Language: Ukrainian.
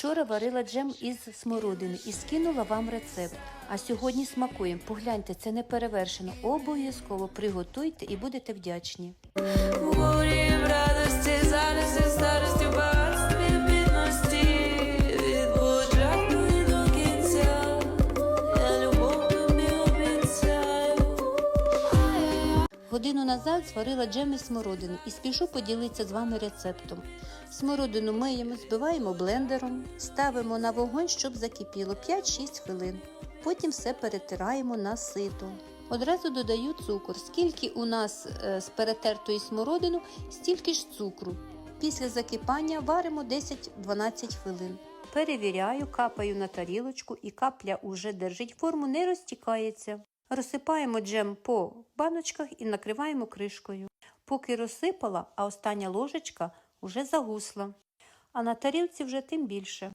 Вчора варила джем із смородини і скинула вам рецепт. А сьогодні смакуємо. Погляньте, це не перевершено. Обов'язково приготуйте і будете вдячні. Годину назад зварила джем смородини і спішу поділитися з вами рецептом. Смородину миємо, збиваємо блендером, ставимо на вогонь, щоб закипіло 5-6 хвилин. Потім все перетираємо на сито. Одразу додаю цукор. Скільки у нас е, з перетертої смородину, стільки ж цукру. Після закипання варимо 10-12 хвилин. Перевіряю, капаю на тарілочку і капля уже держить форму, не розтікається. Розсипаємо джем по баночках і накриваємо кришкою. Поки розсипала, а остання ложечка вже загусла. А на тарілці вже тим більше.